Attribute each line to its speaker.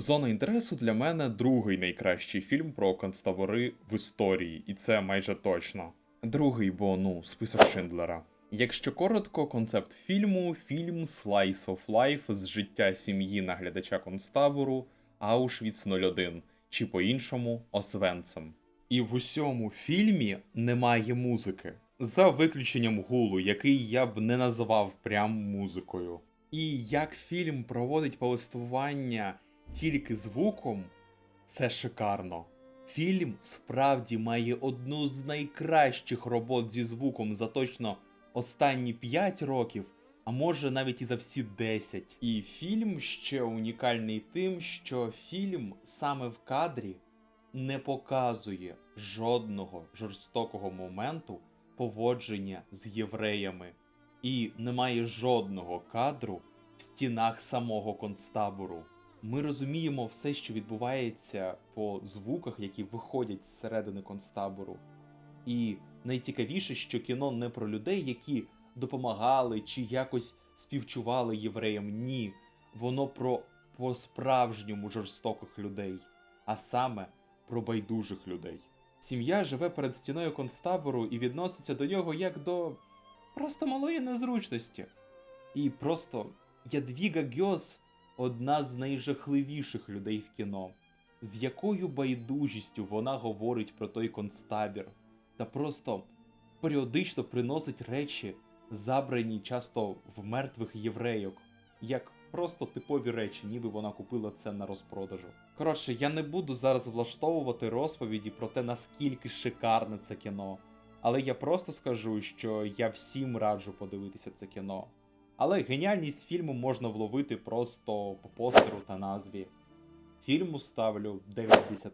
Speaker 1: Зона інтересу для мене другий найкращий фільм про концтабори в історії, і це майже точно. Другий, бо ну, список Шиндлера. Якщо коротко, концепт фільму фільм Slice of Life з життя сім'ї наглядача концтабору Auschwitz 01, чи по-іншому Освенцем. І в усьому фільмі немає музики, за виключенням гулу, який я б не називав прям музикою. І як фільм проводить повествування тільки звуком, це шикарно. Фільм справді має одну з найкращих робот зі звуком за точно останні 5 років, а може навіть і за всі 10. І фільм ще унікальний тим, що фільм саме в кадрі не показує жодного жорстокого моменту поводження з євреями, і немає жодного кадру в стінах самого концтабору. Ми розуміємо все, що відбувається по звуках, які виходять зсередини концтабору. І найцікавіше, що кіно не про людей, які допомагали чи якось співчували євреям. Ні, воно про по-справжньому жорстоких людей, а саме про байдужих людей. Сім'я живе перед стіною концтабору і відноситься до нього як до просто малої незручності. І просто Ядвіга Гьос одна з найжахливіших людей в кіно, з якою байдужістю вона говорить про той концтабір, та просто періодично приносить речі, забрані часто в мертвих єврейок, як просто типові речі, ніби вона купила це на розпродажу. Коротше, я не буду зараз влаштовувати розповіді про те, наскільки шикарне це кіно. Але я просто скажу, що я всім раджу подивитися це кіно. Але геніальність фільму можна вловити просто по постеру та назві. Фільму ставлю 9 з 10.